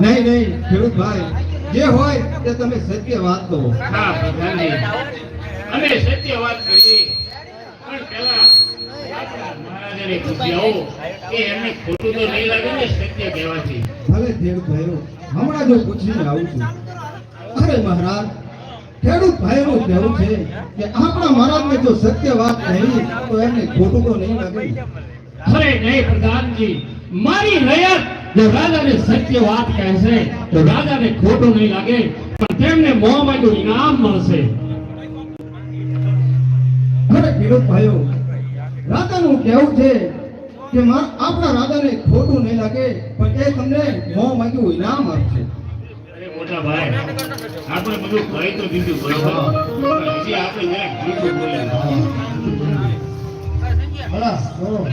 નહીં નહીં ખેડૂત ભાઈ જે હોય તે તમે સત્ય વાત કહો. અમે સત્ય વાત કરીએ. પણ પેલા મહારાજાને પૂછી આવો કે એમને ખોટું તો નહીં લાગે ને સત્ય કહેવાથી. ભલે ખેડૂત ભાઈઓ હમણાં જો પૂછીને આવું છું. અરે મહારાજ ખેડૂત ભાઈનું કહેવું છે કે આપણા મહારાજને જો સત્ય વાત કહી તો એમને ખોટું તો નહીં લાગે અરે નહીં પ્રધાનજી. મારી રયત જો રાજાને સત્ય વાત કહેશે તો રાજાને ખોટું નહીં લાગે પણ તેમને મોંમાં ઇનામ મળશે. અરે ખેડૂત ભાઈઓ રાજાનું કહેવું છે કે માં આપણા રાજાને ખોટું નહીં લાગે પણ એ તમને મોં માંગ્યું ઇનામ આપશે. મોટા ભાઈ આપણે બધું કહી તો દીધું બરોબર હજી આપણે બોલ્યા. બરોબર.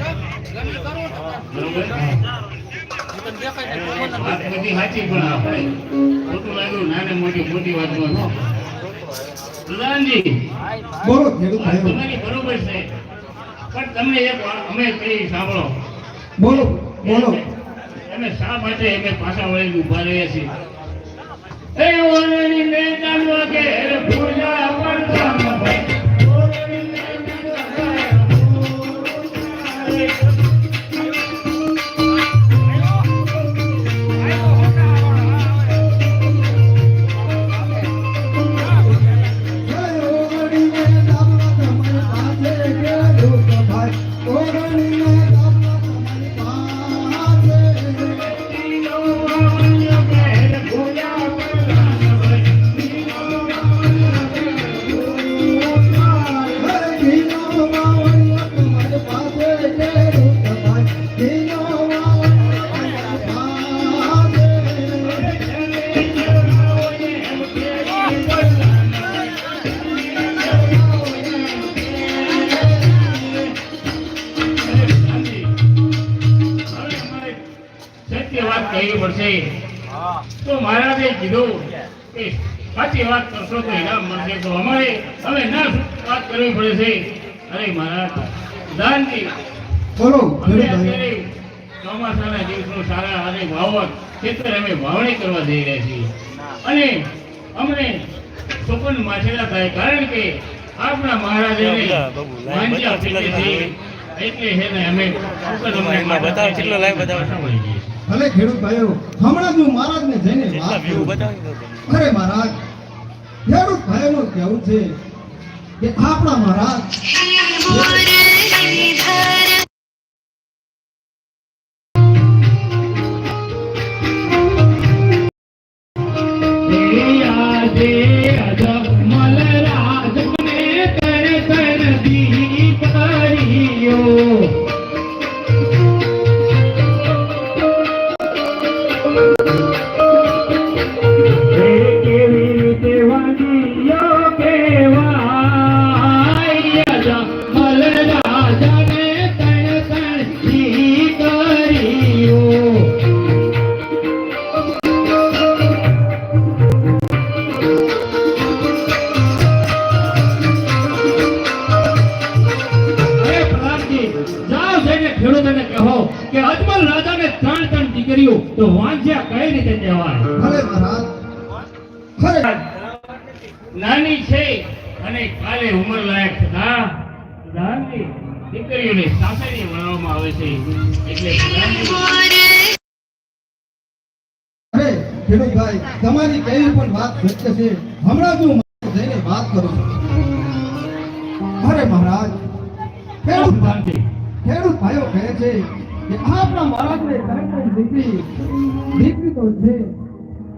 બરોબર છે પણ તમને એક અમે સાંભળો બોલો. શા માટે અમે પાછા વળીને ઊભા રહ્યા છીએ એ ઓરણી ઘેર પૂજા তোমার પડશે તો મહારાજે કીધું. કે સાચી વાત કરશો તો ઇનામ મળશે તો અમારે હવે ના વાત કરવી પડે છે. અરે મહારાજ દાનજી બોલો અમે અત્યારે ચોમાસાના દિવસનો સારા અને વાવક ખેતર અમે વાવણી કરવા જઈ રહ્યા છીએ. અને અમને સુકન માછેલા થાય કારણ કે આપણા મહારાજાને માનજી આપી છે એટલે છે ને અમે બતાવો, કેટલો live બતાવો. ભલે ખેડૂત ભાઈઓ હમણાં જ હું મહારાજને જઈને વાત અરે મહારાજ ખેડૂત ભાઈઓનું કહેવું છે કે આપણા મહારાજ Yeah, અજમલ જાઓ જઈને ખેડૂતોને કહો કે અજમલ રાજાને ત્રણ ત્રણ દીકરીઓ તો વાંચ્યા કઈ રીતે કહેવાય? ભલે મહારાજ. નાની છે અને કાલે ઉંમર લાયક થતા પ્રધાનજી દીકરીઓને સાસરી વળવામાં આવે છે. એટલે ખેડૂતભાઈ ભાઈ તમારી કઈ પણ વાત સત્ય છે. હમણાં હું જઈને વાત કરું છું. અરે મહારાજ ખેડૂત છે મહારાજને ખરેખર દીકરી દીકરી તો છે,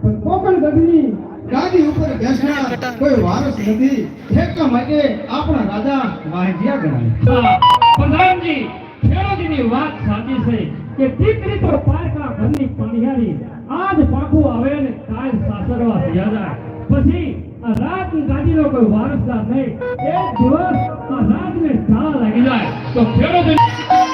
પણ કોકણ ગઢની ગાદી ઉપર બેસનાર કોઈ વારસ નથી. ઠેકા માટે આપણા રાજા વાંઢિયા ગણાય. પ્રધાનજી, ખેડૂતની વાત સાચી છે કે દીકરી તો પારકા ઘરની પાણીયારી આજ પાકું આવે ને કાલ સાસરવા જાય પછી આ રાત ગાડીનો કોઈ વારસદાર નહીં. એક દિવસ આ રાતને તાળા લાગી જાય. તો ખેડૂત